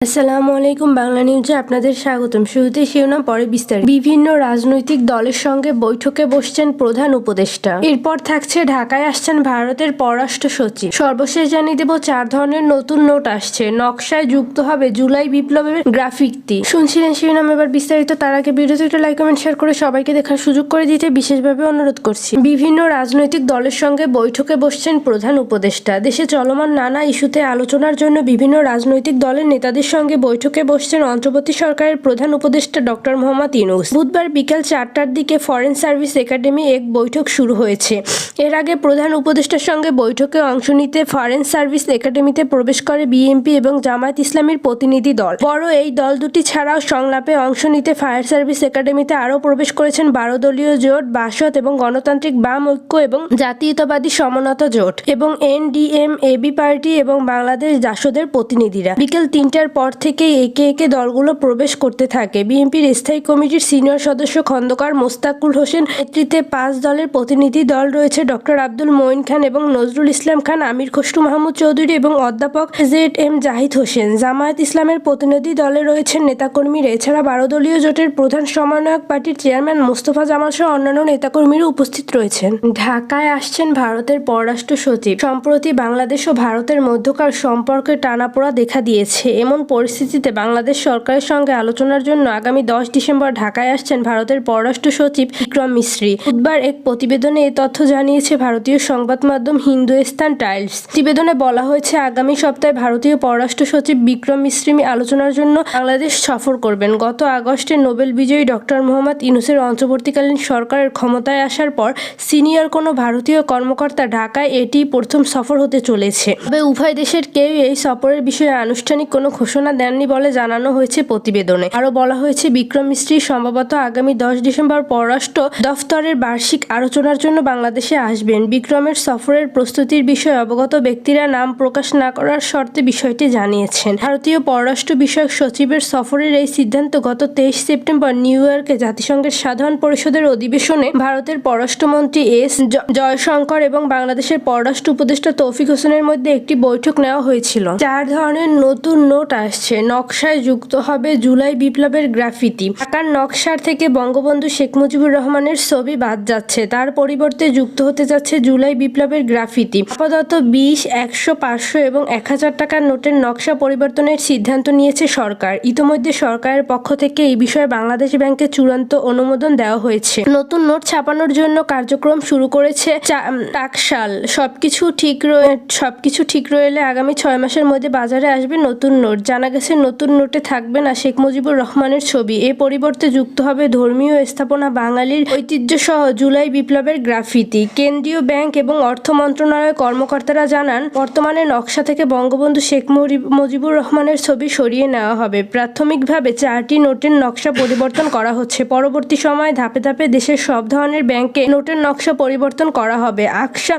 আসসালামু আলাইকুম, বাংলা নিউজে আপনাদের স্বাগতম। শুরুতে শিরোনাম, পরে বিস্তারিত। বিভিন্ন রাজনৈতিক দলের সঙ্গে বৈঠকে বসছেন প্রধান উপদেষ্টা। এরপর থাকছে ঢাকায় আসছেন ভারতের পররাষ্ট্র সচিব। সর্বশেষ জানিয়ে দেব, চার ধরনের নতুন নোট আসছে। নকশায় যুক্ত হবে জুলাই বিপ্লবের গ্রাফিকটি। শুনছিলেন শিরোনাম, এবার বিস্তারিত। তার আগে একটা লাইক কমেন্ট শেয়ার করে সবাইকে দেখার সুযোগ করে দিতে বিশেষভাবে অনুরোধ করছি। বিভিন্ন রাজনৈতিক দলের সঙ্গে বৈঠকে বসছেন প্রধান উপদেষ্টা। দেশে চলমান নানা ইস্যুতে আলোচনার জন্য বিভিন্ন রাজনৈতিক দলের নেতাদের সঙ্গে বৈঠকে বসছেন অন্তর্বর্তী সরকারের প্রধান উপদেষ্টা ডক্টর মোহাম্মদ ইউনুস। বুধবার বিকেল চারটার দিকে ফরেন সার্ভিস একাডেমি এক বৈঠক শুরু হয়েছে। এর আগে প্রধান উপদেষ্টার সঙ্গে বৈঠকে অংশ নিতে ফরেন সার্ভিস একাডেমিতে প্রবেশ করে বিএনপি এবং জামায়াত ইসলামীর প্রতিনিধি দল। বড় এই দল দুটি ছাড়াও সংলাপে অংশ নিতে ফায়ার সার্ভিস একাডেমিতে আরও প্রবেশ করেছেন বারো দলীয় জোট, বাসদ এবং গণতান্ত্রিক বাম ঐক্য এবং জাতীয়তাবাদী সমনতা জোট এবং এনডিএম এবি পার্টি এবং বাংলাদেশ জাসদের প্রতিনিধিরা। বিকেল তিনটার পর থেকেই একে একে দলগুলো প্রবেশ করতে থাকে। বিএনপির স্থায়ী কমিটির সিনিয়র সদস্য খন্দকার মোস্তাকুল হোসেন নেতৃত্বে পাঁচ দলের প্রতিনিধি দল রয়েছে ডক্টর আব্দুল মঈন খান এবং নজরুল ইসলাম খান, আমির খসরু মাহমুদ চৌধুরী এবং অধ্যাপক জেড এম জাহিদ হোসেন। জামায়াত ইসলামের প্রতিনিধি দলে রয়েছেন নেতাকর্মীরা। এছাড়া বারো দলীয় জোটের প্রধান সমন্বয়ক পার্টির চেয়ারম্যান মোস্তফা জামাল সহ অন্যান্য নেতাকর্মীরা উপস্থিত রয়েছেন। ঢাকায় আসছেন ভারতের পররাষ্ট্র সচিব। সম্প্রতি বাংলাদেশ ও ভারতের মধ্যকার সম্পর্কে টানাপোড়া দেখা দিয়েছে। এমন পরিস্থিতিতে বাংলাদেশ সরকারের সঙ্গে আলোচনার জন্য আগামী দশ ডিসেম্বর ঢাকায় আসছেন ভারতের পররাষ্ট্র সচিব বিক্রম মিশ্রি বুধবার এক প্রতিবেদনে এ তথ্য জানিয়েছে ভারতীয় সংবাদ মাধ্যম হিন্দুস্তান টাইলস প্রতিবেদনে বলা হয়েছে, আগামী সপ্তাহে ভারতীয় পররাষ্ট্র সচিব বিক্রম মিশ্রি আলোচনার জন্য বাংলাদেশ সফর করবেন। গত আগস্টে নোবেল বিজয়ী ডক্টর মোহাম্মদ ইনুসের অন্তর্বর্তীকালীন সরকারের ক্ষমতায় আসার পর সিনিয়র কোনো ভারতীয় কর্মকর্তা ঢাকায় এটি প্রথম সফর হতে চলেছে। তবে উভয় দেশের কেউ এই সফরের বিষয়ে আনুষ্ঠানিক কোনো ঘোষণা দেননি বলে জানানো হয়েছে প্রতিবেদনে। আরও বলা হয়েছে, বিক্রম মিস্ত্রি সম্ভবত আগামী দশ ডিসেম্বর পররাষ্ট্র দফতরের বার্ষিক আলোচনার জন্য বাংলাদেশে আসবেন। বিক্রমের সফরের প্রস্তুতির বিষয়ে অবগত ব্যক্তিরা নাম প্রকাশ না করার শর্তে বিষয়টি জানিয়েছেন। ভারতীয় পররাষ্ট্র বিষয়ক সচিবের সফরের এই সিদ্ধান্ত গত তেইশ সেপ্টেম্বর নিউ ইয়র্কে জাতিসংঘের সাধারণ পরিষদের অধিবেশনে ভারতের পররাষ্ট্রমন্ত্রী এস জয়শঙ্কর এবং বাংলাদেশের পররাষ্ট্র উপদেষ্টা তৌফিক হোসেনের মধ্যে একটি বৈঠক নেওয়া হয়েছিল। চার ধরনের নতুন নোট আসছে। নকশায় যুক্ত হবে জুলাই বিপ্লবের গ্রাফিতি। ঢাকার নকশার থেকে বঙ্গবন্ধু শেখ মুজিবুর রহমানের ছবি বাদ যাচ্ছে। তার পরিবর্তে যুক্ত হতে যাচ্ছে জুলাই বিপ্লবের গ্রাফিতি। আপাতত বিশ, একশো, পাঁচশো এবং এক হাজার টাকার নোটের নকশা পরিবর্তনের সিদ্ধান্ত নিয়েছে সরকার। ইতোমধ্যে সরকারের পক্ষ থেকে এই বিষয়ে বাংলাদেশ ব্যাংকে চূড়ান্ত অনুমোদন দেওয়া হয়েছে। নতুন নোট ছাপানোর জন্য কার্যক্রম শুরু করেছে টাকশাল। সবকিছু ঠিক সবকিছু ঠিক রইলে আগামী ছয় মাসের মধ্যে বাজারে আসবে নতুন নোট জানা গেছে, নতুন নোটে থাকবে না শেখ মুজিবুর রহমানের ছবি। এ পরিবর্তে যুক্ত হবে ধর্মীয় স্থাপনা বাঙালির ঐতিহ্য সহ জুলাই বিপ্লবের গ্রাফিতি। কেন্দ্রীয় ব্যাংক এবং অর্থ মন্ত্রণালয়ের কর্মকর্তারা জানান, বর্তমানে নকশা থেকে বঙ্গবন্ধু শেখ মুজিবুর রহমানের ছবি সরিয়ে নেওয়া হবে। প্রাথমিকভাবে চারটি নোটের নকশা পরিবর্তন করা হচ্ছে। পরবর্তী সময়ে ধাপে ধাপে দেশের সব ধরনের ব্যাংকে নোটের নকশা পরিবর্তন করা হবে। আকশা